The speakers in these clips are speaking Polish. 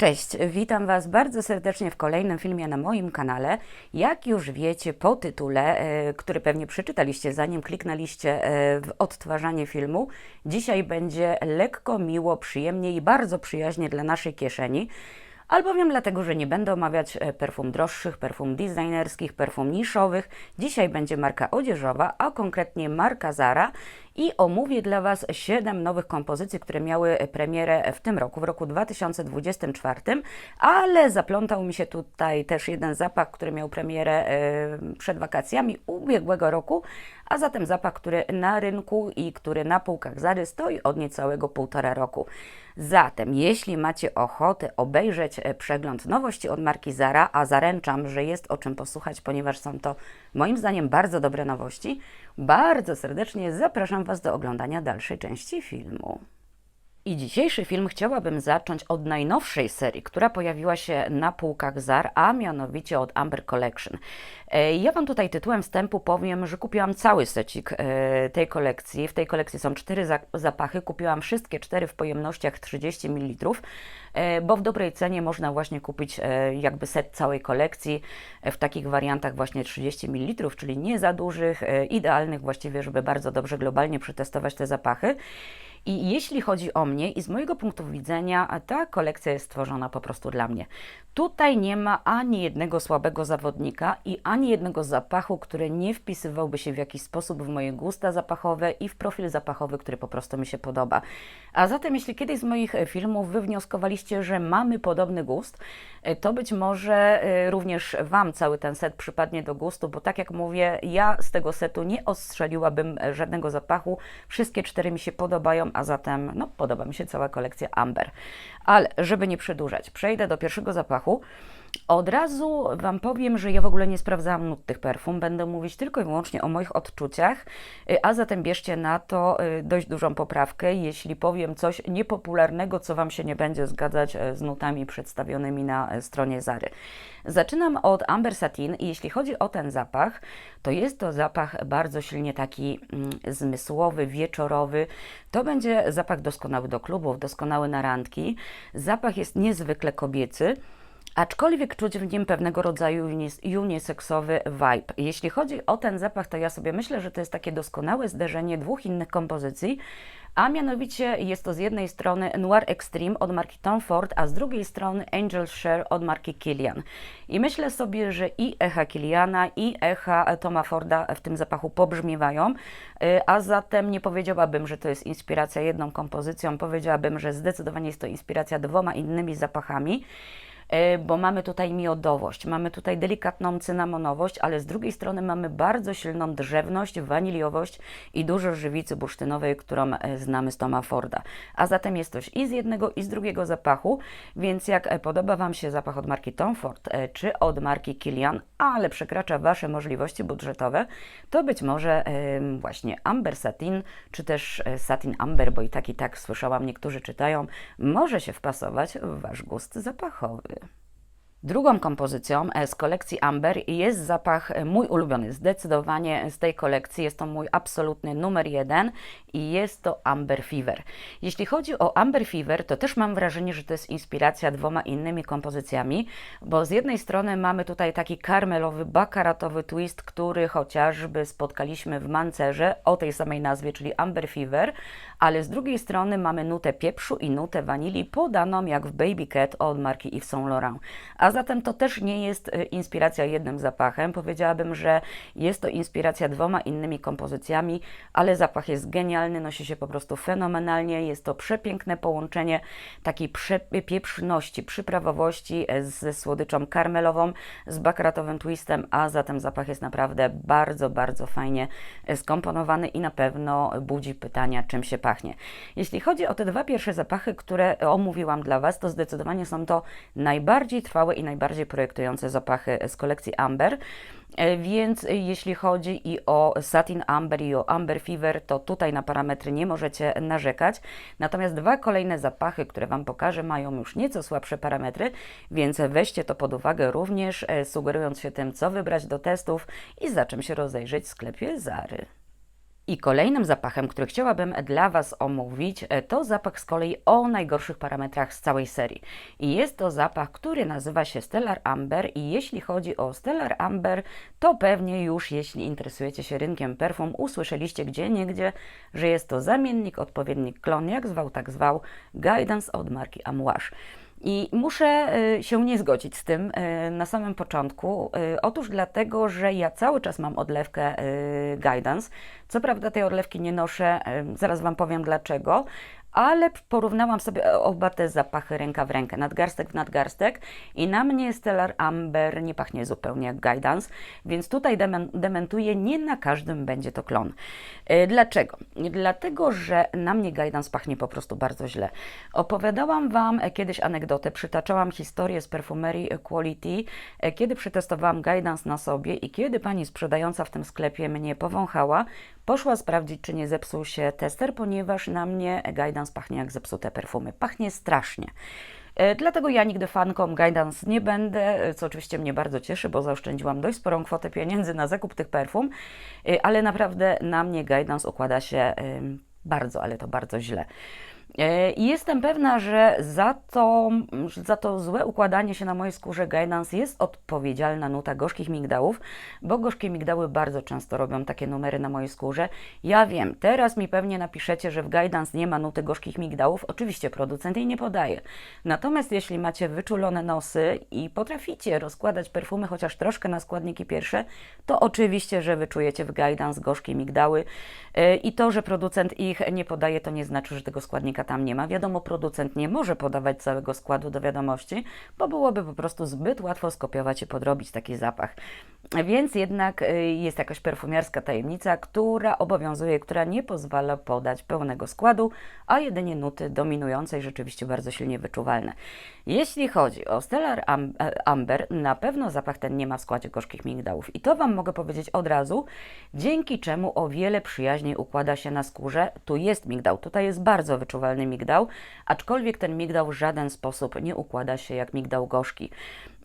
Cześć, witam Was bardzo serdecznie w kolejnym filmie na moim kanale. Jak już wiecie po tytule, e, który pewnie przeczytaliście zanim kliknęliście e, w odtwarzanie filmu, dzisiaj będzie lekko, miło, przyjemnie i bardzo przyjaźnie dla naszej kieszeni. Albowiem dlatego, że nie będę omawiać e, perfum droższych, perfum designerskich, perfum niszowych. Dzisiaj będzie marka odzieżowa, a konkretnie marka Zara i omówię dla Was 7 nowych kompozycji, które miały premierę w tym roku, w roku 2024, ale zaplątał mi się tutaj też jeden zapach, który miał premierę e, przed wakacjami ubiegłego roku, a zatem zapach, który na rynku i który na półkach Zary stoi od niecałego półtora roku. Zatem, jeśli macie ochotę obejrzeć e, przegląd nowości od marki Zara, a zaręczam, że jest o czym posłuchać, ponieważ są to moim zdaniem bardzo dobre nowości, bardzo serdecznie zapraszam Was do oglądania dalszej części filmu. I dzisiejszy film chciałabym zacząć od najnowszej serii, która pojawiła się na półkach ZAR, a mianowicie od Amber Collection. E, ja Wam tutaj tytułem wstępu powiem, że kupiłam cały secik e, tej kolekcji. W tej kolekcji są cztery zapachy. Kupiłam wszystkie cztery w pojemnościach 30 ml, e, bo w dobrej cenie można właśnie kupić jakby set całej kolekcji w takich wariantach właśnie 30 ml, czyli nie za dużych, idealnych właściwie, żeby bardzo dobrze globalnie przetestować te zapachy. I jeśli chodzi o mnie i z mojego punktu widzenia, ta kolekcja jest stworzona po prostu dla mnie. Tutaj nie ma ani jednego słabego zawodnika i ani jednego zapachu, który nie wpisywałby się w jakiś sposób w moje gusta zapachowe i w profil zapachowy, który po prostu mi się podoba. A zatem, jeśli kiedyś z moich filmów wywnioskowaliście, że mamy podobny gust, to być może y, również Wam cały ten set przypadnie do gustu, bo tak jak mówię, ja z tego setu nie ostrzeliłabym żadnego zapachu. Wszystkie cztery mi się podobają, a zatem no, podoba mi się cała kolekcja Amber. Ale żeby nie przedłużać, przejdę do pierwszego zapachu. Od razu Wam powiem, że ja w ogóle nie sprawdzałam nut tych perfum. Będę mówić tylko i wyłącznie o moich odczuciach, y, a zatem bierzcie na to y, dość dużą poprawkę, jeśli powiem coś niepopularnego, co Wam się nie będzie zgadzać y, z nutami przedstawionymi na stronie Zary. Zaczynam od Amber Satin i jeśli chodzi o ten zapach, to jest to zapach bardzo silnie taki mm, zmysłowy, wieczorowy. To będzie zapach doskonały do klubów, doskonały na randki. Zapach jest niezwykle kobiecy aczkolwiek czuć w nim pewnego rodzaju uniseksowy vibe. Jeśli chodzi o ten zapach, to ja sobie myślę, że to jest takie doskonałe zderzenie dwóch innych kompozycji, a mianowicie jest to z jednej strony Noir Extreme od marki Tom Ford, a z drugiej strony Angel Share od marki Kilian. I myślę sobie, że i echa Kiliana, i echa Toma Forda w tym zapachu pobrzmiewają, y, a zatem nie powiedziałabym, że to jest inspiracja jedną kompozycją, powiedziałabym, że zdecydowanie jest to inspiracja dwoma innymi zapachami. E, bo mamy tutaj miodowość, mamy tutaj delikatną cynamonowość, ale z drugiej strony mamy bardzo silną drzewność, waniliowość i dużo żywicy bursztynowej, którą e, znamy z Toma Forda. A zatem jest coś i z jednego i z drugiego zapachu, więc jak e, podoba Wam się zapach od marki Tom Ford czy od marki Kilian, ale przekracza Wasze możliwości budżetowe, to być może właśnie Amber Satin, czy też Satin Amber, bo i tak i tak słyszałam, niektórzy czytają, może się wpasować w Wasz gust zapachowy. Drugą kompozycją z kolekcji Amber jest zapach e, mój ulubiony, zdecydowanie z tej kolekcji. Jest to mój absolutny numer jeden i jest to Amber Fever. Jeśli chodzi o Amber Fever, to też mam wrażenie, że to jest inspiracja dwoma innymi kompozycjami, bo z jednej strony mamy tutaj taki karmelowy, bakaratowy twist, który chociażby spotkaliśmy w Mancerze o tej samej nazwie, czyli Amber Fever, ale z drugiej strony mamy nutę pieprzu i nutę wanilii podaną jak w Baby Cat od marki Yves Saint Laurent. A zatem to też nie jest y, inspiracja jednym zapachem. Powiedziałabym, że jest to inspiracja dwoma innymi kompozycjami, ale zapach jest genialny, nosi się po prostu fenomenalnie. Jest to przepiękne połączenie takiej pieprzności, przyprawowości e, ze słodyczą karmelową, z bakratowym twistem, a zatem zapach jest naprawdę bardzo, bardzo fajnie e, skomponowany i na pewno budzi pytania, czym się pachnie. Jeśli chodzi o te dwa pierwsze zapachy, które omówiłam dla Was, to zdecydowanie są to najbardziej trwałe i najbardziej projektujące zapachy z kolekcji Amber. E, więc jeśli chodzi i o Satin Amber i o Amber Fever, to tutaj na parametry nie możecie narzekać. Natomiast dwa kolejne zapachy, które Wam pokażę, mają już nieco słabsze parametry, więc weźcie to pod uwagę również, e, sugerując się tym, co wybrać do testów i za czym się rozejrzeć w sklepie Zary. I kolejnym zapachem, który chciałabym dla Was omówić, e, to zapach z kolei o najgorszych parametrach z całej serii. I jest to zapach, który nazywa się Stellar Amber i jeśli chodzi o Stellar Amber, to pewnie już jeśli interesujecie się rynkiem perfum, usłyszeliście gdzie niegdzie, że jest to zamiennik, odpowiednik klon, jak zwał, tak zwał, Guidance od marki Amouage. I muszę y, się nie zgodzić z tym y, na samym początku. Y, Otóż dlatego, że ja cały czas mam odlewkę Guidance. Co prawda tej odlewki nie noszę, zaraz Wam powiem dlaczego, ale porównałam sobie oba te zapachy ręka w rękę, nadgarstek w nadgarstek i na mnie Stellar Amber nie pachnie zupełnie jak Guidance, więc tutaj demen- dementuję, nie na każdym będzie to klon. Y, Dlaczego? Dlatego, że na mnie Guidance pachnie po prostu bardzo źle. Opowiadałam Wam kiedyś anegdotę, przytaczałam historię z perfumerii Quality, e, kiedy przetestowałam Guidance na sobie i kiedy pani sprzedająca w tym sklepie mnie powąchała, poszła sprawdzić, czy nie zepsuł się tester, ponieważ na mnie Guidance pachnie jak zepsute perfumy. Pachnie strasznie. E, Dlatego ja nigdy fanką Guidance nie będę, e, co oczywiście mnie bardzo cieszy, bo zaoszczędziłam dość sporą kwotę pieniędzy na zakup tych perfum, e, ale naprawdę na mnie Guidance układa się bardzo, ale to bardzo źle. E, I jestem pewna, że za to, za to złe układanie się na mojej skórze Guidance jest odpowiedzialna nuta gorzkich migdałów, bo gorzkie migdały bardzo często robią takie numery na mojej skórze. Ja wiem, teraz mi pewnie napiszecie, że w Guidance nie ma nuty gorzkich migdałów. Oczywiście producent jej nie podaje. Natomiast jeśli macie wyczulone nosy i potraficie rozkładać perfumy chociaż troszkę na składniki pierwsze, to oczywiście, że wyczujecie w Guidance gorzkie migdały. E, I to, że producent ich nie podaje, to nie znaczy, że tego składnika tam nie ma. Wiadomo, producent nie może podawać całego składu do wiadomości, bo byłoby po prostu zbyt łatwo skopiować i podrobić taki zapach. Więc jednak y, jest jakaś perfumiarska tajemnica, która obowiązuje, która nie pozwala podać pełnego składu, a jedynie nuty dominujące i rzeczywiście bardzo silnie wyczuwalne. Jeśli chodzi o Stellar e, Amber, na pewno zapach ten nie ma w składzie gorzkich migdałów. I to Wam mogę powiedzieć od razu, dzięki czemu o wiele przyjaźniej układa się na skórze. Tu jest migdał, tutaj jest bardzo wyczuwalny migdał, aczkolwiek ten migdał w żaden sposób nie układa się jak migdał gorzki.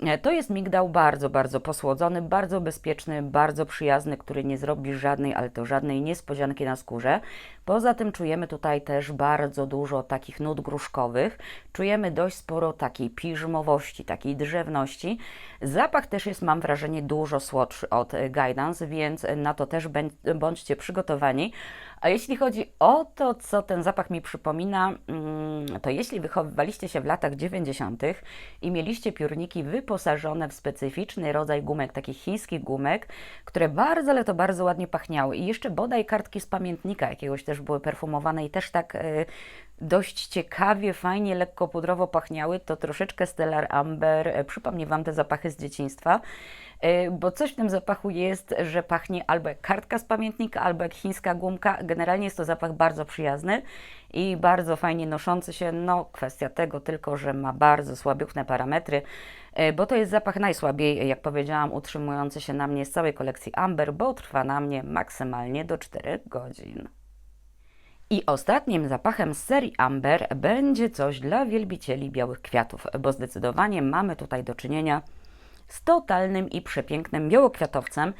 E, To jest migdał bardzo, bardzo posłodzony, bardzo bezpieczny, bardzo przyjazny, który nie zrobi żadnej, ale to żadnej niespodzianki na skórze. Poza tym czujemy tutaj też bardzo dużo takich nut gruszkowych, czujemy dość sporo takiej piżmowości, takiej drzewności. Zapach też jest, mam wrażenie, dużo słodszy od e, Guidance, więc na to też bądźcie przygotowani. A jeśli chodzi o to, co ten zapach mi przypomina, mm, to jeśli wychowywaliście się w latach 90. i mieliście piórniki wyposażone w specyficzny rodzaj gumek, takich chińskich gumek, które bardzo, ale to bardzo ładnie pachniały i jeszcze bodaj kartki z pamiętnika jakiegoś też były perfumowane i też tak e, dość ciekawie, fajnie, lekko pudrowo pachniały, to troszeczkę Stellar Amber e, przypomni Wam te zapachy z dzieciństwa. E, Bo coś w tym zapachu jest, że pachnie albo jak kartka z pamiętnika, albo jak chińska gumka. Generalnie jest to zapach bardzo przyjazny i bardzo fajnie noszący się. No, kwestia tego tylko, że ma bardzo słabiuchne parametry, e, bo to jest zapach najsłabiej, jak powiedziałam, utrzymujący się na mnie z całej kolekcji Amber, bo trwa na mnie maksymalnie do 4 godzin. I ostatnim zapachem z serii Amber będzie coś dla wielbicieli białych kwiatów, bo zdecydowanie mamy tutaj do czynienia z totalnym i przepięknym białokwiatowcem.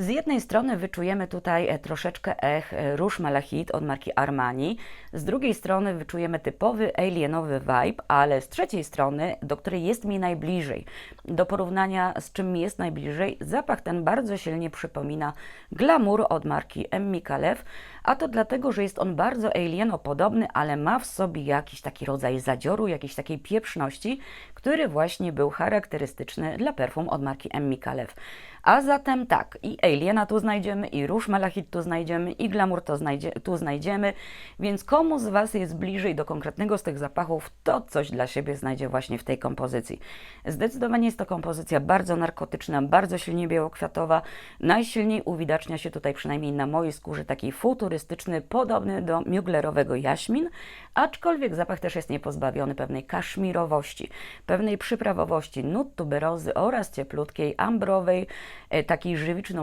Z jednej strony wyczujemy tutaj e, troszeczkę ech e, róż malachit od marki Armani, z drugiej strony wyczujemy typowy alienowy vibe, ale z trzeciej strony, do której jest mi najbliżej, do porównania z czym mi jest najbliżej, zapach ten bardzo silnie przypomina glamour od marki Emmy Kalev, a to dlatego, że jest on bardzo alienopodobny, ale ma w sobie jakiś taki rodzaj zadzioru, jakiejś takiej pieprzności, który właśnie był charakterystyczny dla perfum od marki Emmy Kalev. A zatem tak, i Aliena tu znajdziemy, i Róż Malachit tu znajdziemy, i Glamour to znajdzie, tu znajdziemy, więc komu z Was jest bliżej do konkretnego z tych zapachów, to coś dla siebie znajdzie właśnie w tej kompozycji. Zdecydowanie jest to kompozycja bardzo narkotyczna, bardzo silnie białokwiatowa, najsilniej uwidacznia się tutaj przynajmniej na mojej skórze taki futurystyczny, podobny do muglerowego jaśmin, aczkolwiek zapach też jest niepozbawiony pewnej kaszmirowości, pewnej przyprawowości, nut tuberozy oraz cieplutkiej, ambrowej, e, takiej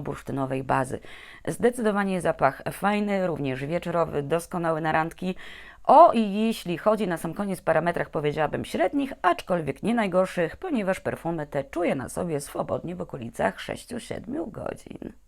żywiczno-bursztynowej bazy. Zdecydowanie zapach fajny, również wieczorowy, doskonały na randki. O, i jeśli chodzi na sam koniec parametrach, powiedziałabym średnich, aczkolwiek nie najgorszych, ponieważ perfumy te czuję na sobie swobodnie w okolicach 6-7 godzin.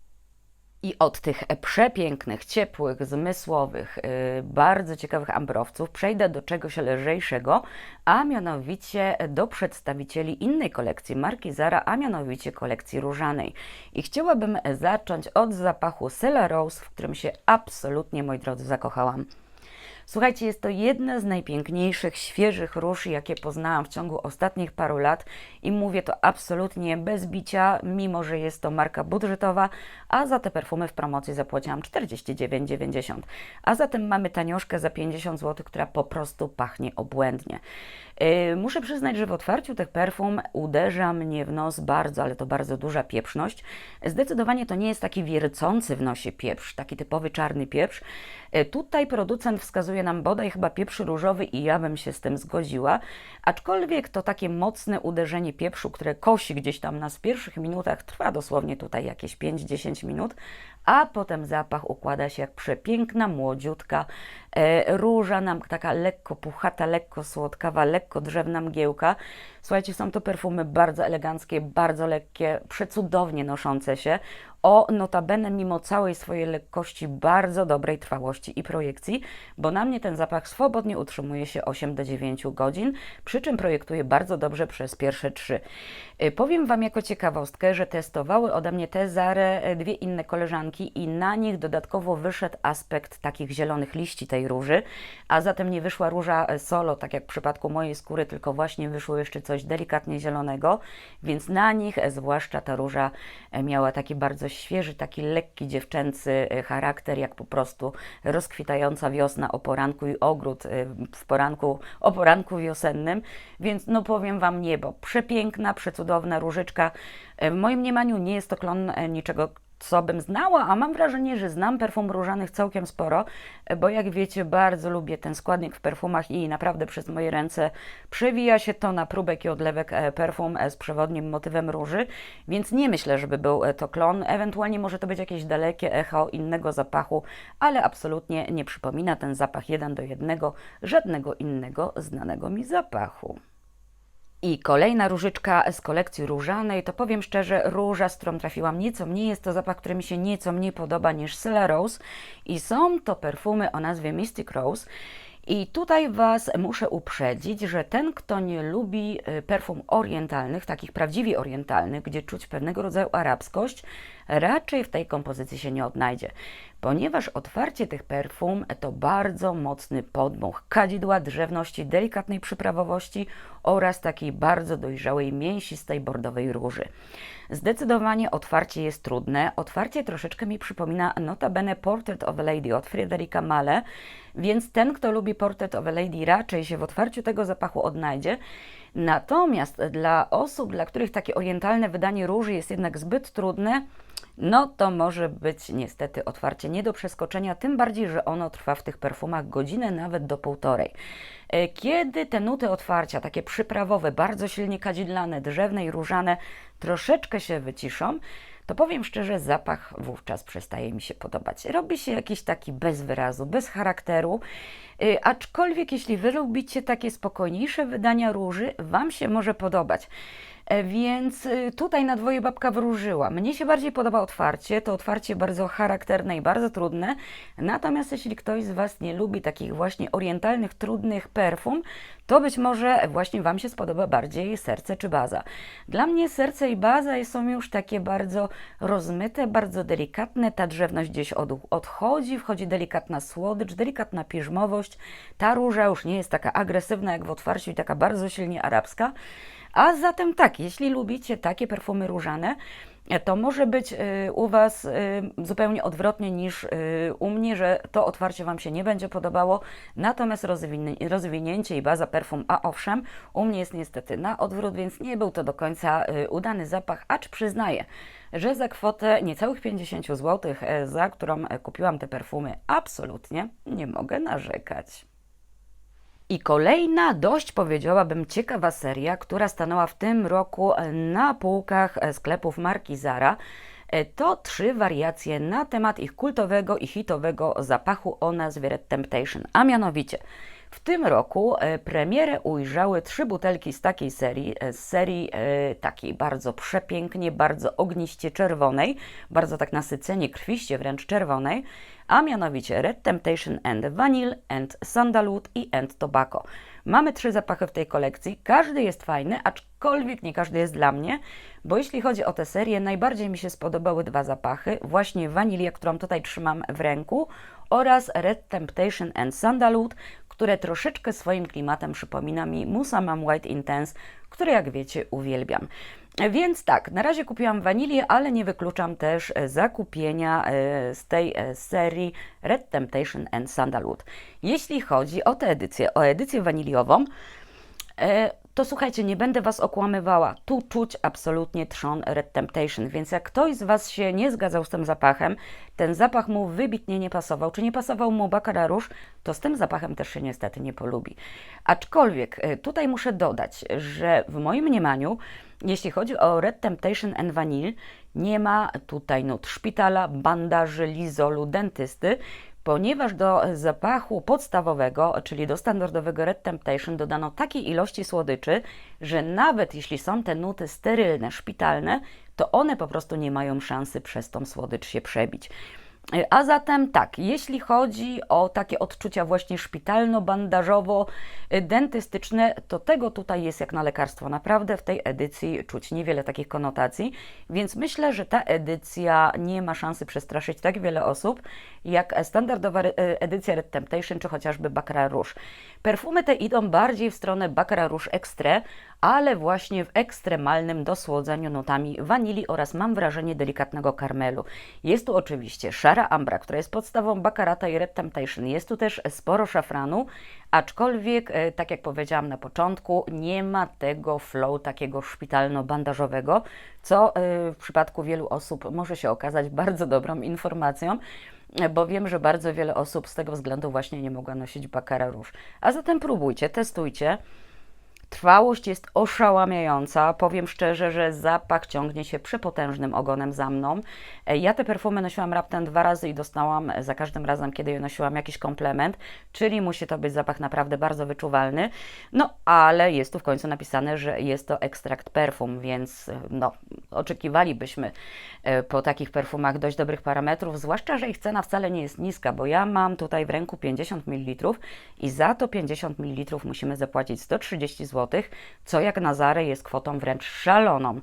I od tych przepięknych, ciepłych, zmysłowych, yy, bardzo ciekawych ambrowców przejdę do czegoś lżejszego, a mianowicie do przedstawicieli innej kolekcji marki Zara, a mianowicie kolekcji różanej. I chciałabym zacząć od zapachu Sela Rose, w którym się absolutnie, moi drodzy, zakochałam. Słuchajcie, jest to jedna z najpiękniejszych, świeżych róż, jakie poznałam w ciągu ostatnich paru lat i mówię to absolutnie bez bicia, mimo że jest to marka budżetowa, a za te perfumy w promocji zapłaciłam 49,90. A zatem mamy tanioszkę za 50 zł, która po prostu pachnie obłędnie. Yy, muszę przyznać, że w otwarciu tych perfum uderza mnie w nos bardzo, ale to bardzo duża pieprzność. Zdecydowanie to nie jest taki wiercący w nosie pieprz, taki typowy czarny pieprz. Yy, tutaj producent wskazuje nam bodaj chyba pieprz różowy i ja bym się z tym zgodziła, aczkolwiek to takie mocne uderzenie pieprzu, które kosi gdzieś tam nas w pierwszych minutach, trwa dosłownie tutaj jakieś 5-10 minut, a potem zapach układa się jak przepiękna, młodziutka e, róża, nam taka lekko puchata, lekko słodkawa, lekko drzewna mgiełka. Słuchajcie, są to perfumy bardzo eleganckie, bardzo lekkie, przecudownie noszące się, o notabene mimo całej swojej lekkości, bardzo dobrej trwałości i projekcji, bo na mnie ten zapach swobodnie utrzymuje się 8 do 9 godzin, przy czym projektuje bardzo dobrze przez pierwsze 3. E, powiem Wam jako ciekawostkę, że testowały ode mnie te Zare e, dwie inne koleżanki i na nich dodatkowo wyszedł aspekt takich zielonych liści tej róży, a zatem nie wyszła róża e, solo, tak jak w przypadku mojej skóry, tylko właśnie wyszło jeszcze coś delikatnie zielonego, więc na nich zwłaszcza ta róża miała taki bardzo świeży, taki lekki dziewczęcy charakter, jak po prostu rozkwitająca wiosna o poranku i ogród w poranku, o poranku wiosennym, więc no powiem Wam niebo, przepiękna, przecudowna różyczka. W moim mniemaniu nie jest to klon niczego, co bym znała, a mam wrażenie, że znam perfum różanych całkiem sporo, bo jak wiecie, bardzo lubię ten składnik w perfumach i naprawdę przez moje ręce przewija się to na próbek i odlewek perfum z przewodnim motywem róży, więc nie myślę, żeby był to klon. Ewentualnie może to być jakieś dalekie echo innego zapachu, ale absolutnie nie przypomina ten zapach jeden do jednego żadnego innego znanego mi zapachu. I kolejna różyczka z kolekcji różanej, to powiem szczerze, róża, z którą trafiłam nieco mniej, jest to zapach, który mi się nieco mniej podoba niż Sela Rose i są to perfumy o nazwie Mystic Rose. I tutaj Was muszę uprzedzić, że ten, kto nie lubi y, perfum orientalnych, takich prawdziwie orientalnych, gdzie czuć pewnego rodzaju arabskość, raczej w tej kompozycji się nie odnajdzie, ponieważ otwarcie tych perfum to bardzo mocny podmuch kadzidła, drzewności, delikatnej przyprawowości oraz takiej bardzo dojrzałej, mięsistej, bordowej róży. Zdecydowanie otwarcie jest trudne. Otwarcie troszeczkę mi przypomina notabene Portrait of a Lady od Frederica Male, więc ten, kto lubi Portrait of a Lady raczej się w otwarciu tego zapachu odnajdzie. Natomiast dla osób, dla których takie orientalne wydanie róży jest jednak zbyt trudne, no to może być niestety otwarcie nie do przeskoczenia, tym bardziej, że ono trwa w tych perfumach godzinę, nawet do półtorej. E, kiedy te nuty otwarcia, takie przyprawowe, bardzo silnie kadzidlane, drzewne i różane, troszeczkę się wyciszą, to powiem szczerze, zapach wówczas przestaje mi się podobać. Robi się jakiś taki bez wyrazu, bez charakteru. E, aczkolwiek, jeśli wy lubicie takie spokojniejsze wydania róży, Wam się może podobać. E, więc y, tutaj na dwoje babka wróżyła. Mnie się bardziej podoba otwarcie, to otwarcie bardzo charakterne i bardzo trudne. Natomiast jeśli ktoś z Was nie lubi takich właśnie orientalnych, trudnych perfum, to być może właśnie Wam się spodoba bardziej serce czy baza. Dla mnie serce i baza są już takie bardzo rozmyte, bardzo delikatne. Ta drzewność gdzieś od, odchodzi, wchodzi delikatna słodycz, delikatna piżmowość. Ta róża już nie jest taka agresywna jak w otwarciu i taka bardzo silnie arabska. A zatem tak, jeśli lubicie takie perfumy różane, to może być y, u Was y, zupełnie odwrotnie niż y, u mnie, że to otwarcie Wam się nie będzie podobało, natomiast rozwinięcie i baza perfum, a owszem, u mnie jest niestety na odwrót, więc nie był to do końca udany zapach, acz przyznaję, że za kwotę niecałych 50 zł, za którą kupiłam te perfumy, absolutnie nie mogę narzekać. I kolejna, dość powiedziałabym ciekawa seria, która stanęła w tym roku na półkach sklepów marki Zara, to trzy wariacje na temat ich kultowego i hitowego zapachu o nazwie Red Temptation, a mianowicie W tym roku e, premierę ujrzały trzy butelki z takiej serii, e, z serii e, takiej bardzo przepięknie, bardzo ogniście czerwonej, bardzo tak nasycenie krwiście wręcz czerwonej, a mianowicie Red Temptation and Vanille, and Sandalwood i and Tobacco. Mamy trzy zapachy w tej kolekcji, każdy jest fajny, aczkolwiek nie każdy jest dla mnie, bo jeśli chodzi o tę serię, najbardziej mi się spodobały dwa zapachy, właśnie wanilia, którą tutaj trzymam w ręku oraz Red Temptation and Sandalwood, które troszeczkę swoim klimatem przypomina mi Musa Mam White Intense, które jak wiecie uwielbiam. Więc tak, na razie kupiłam wanilię, ale nie wykluczam też e, zakupienia e, z tej e, serii Red Temptation and Sandalwood. Jeśli chodzi o tę edycję, o edycję waniliową, to słuchajcie, nie będę Was okłamywała. Tu czuć absolutnie trzon Red Temptation, więc jak ktoś z Was się nie zgadzał z tym zapachem, ten zapach mu wybitnie nie pasował, czy nie pasował mu Baccarat Rouge, to z tym zapachem też się niestety nie polubi. Aczkolwiek tutaj muszę dodać, że w moim mniemaniu jeśli chodzi o Red Temptation and Vanille, nie ma tutaj nut szpitala, bandaży, lizolu, dentysty, ponieważ do zapachu podstawowego, czyli do standardowego Red Temptation dodano takiej ilości słodyczy, że nawet jeśli są te nuty sterylne, szpitalne, to one po prostu nie mają szansy przez tą słodycz się przebić. A zatem tak, jeśli chodzi o takie odczucia właśnie szpitalno-bandażowo-dentystyczne, to tego tutaj jest jak na lekarstwo. Naprawdę w tej edycji czuć niewiele takich konotacji, więc myślę, że ta edycja nie ma szansy przestraszyć tak wiele osób, jak standardowa edycja Red Temptation czy chociażby Baccarat Rouge. Perfumy te idą bardziej w stronę Baccarat Rouge Extra, ale właśnie w ekstremalnym dosłodzeniu nutami wanilii oraz mam wrażenie delikatnego karmelu. Jest tu oczywiście szara ambra, która jest podstawą Baccarata i Red Temptation. Jest tu też sporo szafranu, aczkolwiek, e, tak jak powiedziałam na początku, nie ma tego flow takiego szpitalno-bandażowego, co e, w przypadku wielu osób może się okazać bardzo dobrą informacją bo wiem, że bardzo wiele osób z tego względu właśnie nie mogła nosić Baccarat Rouge. A zatem próbujcie, testujcie. Trwałość jest oszałamiająca. Powiem szczerze, że zapach ciągnie się przepotężnym ogonem za mną. E, ja te perfumy nosiłam raptem dwa razy i dostałam za każdym razem, kiedy je nosiłam, jakiś komplement, czyli musi to być zapach naprawdę bardzo wyczuwalny. No, ale jest tu w końcu napisane, że jest to ekstrakt perfum, więc e, no, oczekiwalibyśmy e, po takich perfumach dość dobrych parametrów, zwłaszcza, że ich cena wcale nie jest niska, bo ja mam tutaj w ręku 50 ml i za to 50 ml musimy zapłacić 130 zł co jak na Zarę jest kwotą wręcz szaloną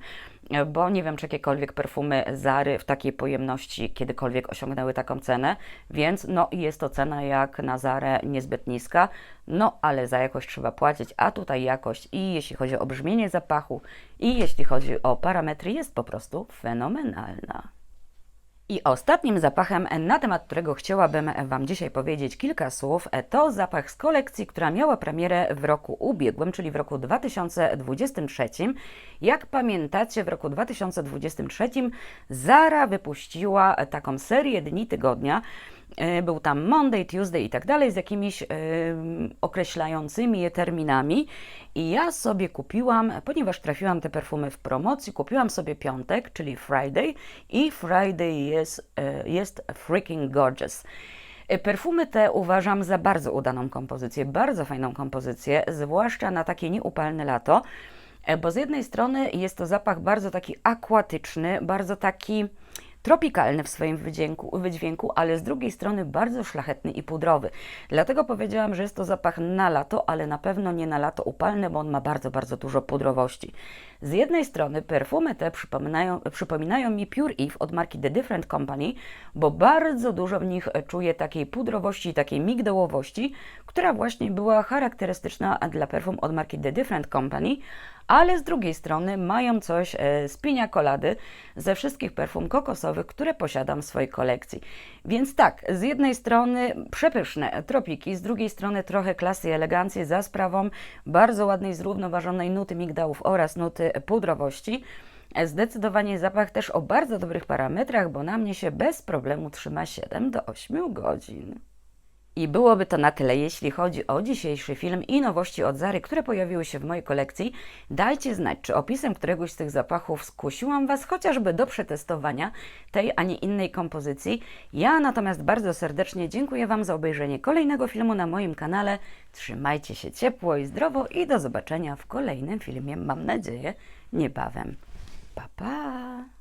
bo nie wiem, czy jakiekolwiek perfumy Zary w takiej pojemności kiedykolwiek osiągnęły taką cenę, więc no jest to cena jak na Zarę niezbyt niska, no ale za jakość trzeba płacić, a tutaj jakość i jeśli chodzi o brzmienie zapachu i jeśli chodzi o parametry jest po prostu fenomenalna. I ostatnim zapachem, na temat którego chciałabym Wam dzisiaj powiedzieć kilka słów, to zapach z kolekcji, która miała premierę w roku ubiegłym, czyli w roku 2023. Jak pamiętacie, w roku 2023 Zara wypuściła taką serię dni tygodnia, był tam Monday, Tuesday i tak dalej, z jakimiś y, określającymi je terminami. I ja sobie kupiłam, ponieważ trafiłam te perfumy w promocji, kupiłam sobie piątek, czyli Friday, i Friday jest, y, jest freaking gorgeous. Perfumy te uważam za bardzo udaną kompozycję, bardzo fajną kompozycję, zwłaszcza na takie nieupalne lato, bo z jednej strony jest to zapach bardzo taki akwatyczny, bardzo taki tropikalny w swoim wydźwięku, wydźwięku, ale z drugiej strony bardzo szlachetny i pudrowy. Dlatego powiedziałam, że jest to zapach na lato, ale na pewno nie na lato upalne, bo on ma bardzo, bardzo dużo pudrowości. Z jednej strony perfumy te przypominają, przypominają mi Pure Eve od marki The Different Company, bo bardzo dużo w nich czuję takiej pudrowości, takiej migdałowości, która właśnie była charakterystyczna dla perfum od marki The Different Company, ale z drugiej strony mają coś e, z pinia kolady ze wszystkich perfum kokosowych, które posiadam w swojej kolekcji. Więc tak, z jednej strony przepyszne tropiki, z drugiej strony trochę klasy i elegancji za sprawą bardzo ładnej, zrównoważonej nuty migdałów oraz nuty pudrowości. Zdecydowanie zapach też o bardzo dobrych parametrach, bo na mnie się bez problemu trzyma 7 do 8 godzin. I byłoby to na tyle, jeśli chodzi o dzisiejszy film i nowości od Zary, które pojawiły się w mojej kolekcji. Dajcie znać, czy opisem któregoś z tych zapachów skusiłam Was chociażby do przetestowania tej, a nie innej kompozycji. Ja natomiast bardzo serdecznie dziękuję Wam za obejrzenie kolejnego filmu na moim kanale. Trzymajcie się ciepło i zdrowo i do zobaczenia w kolejnym filmie, mam nadzieję, niebawem. Pa, pa!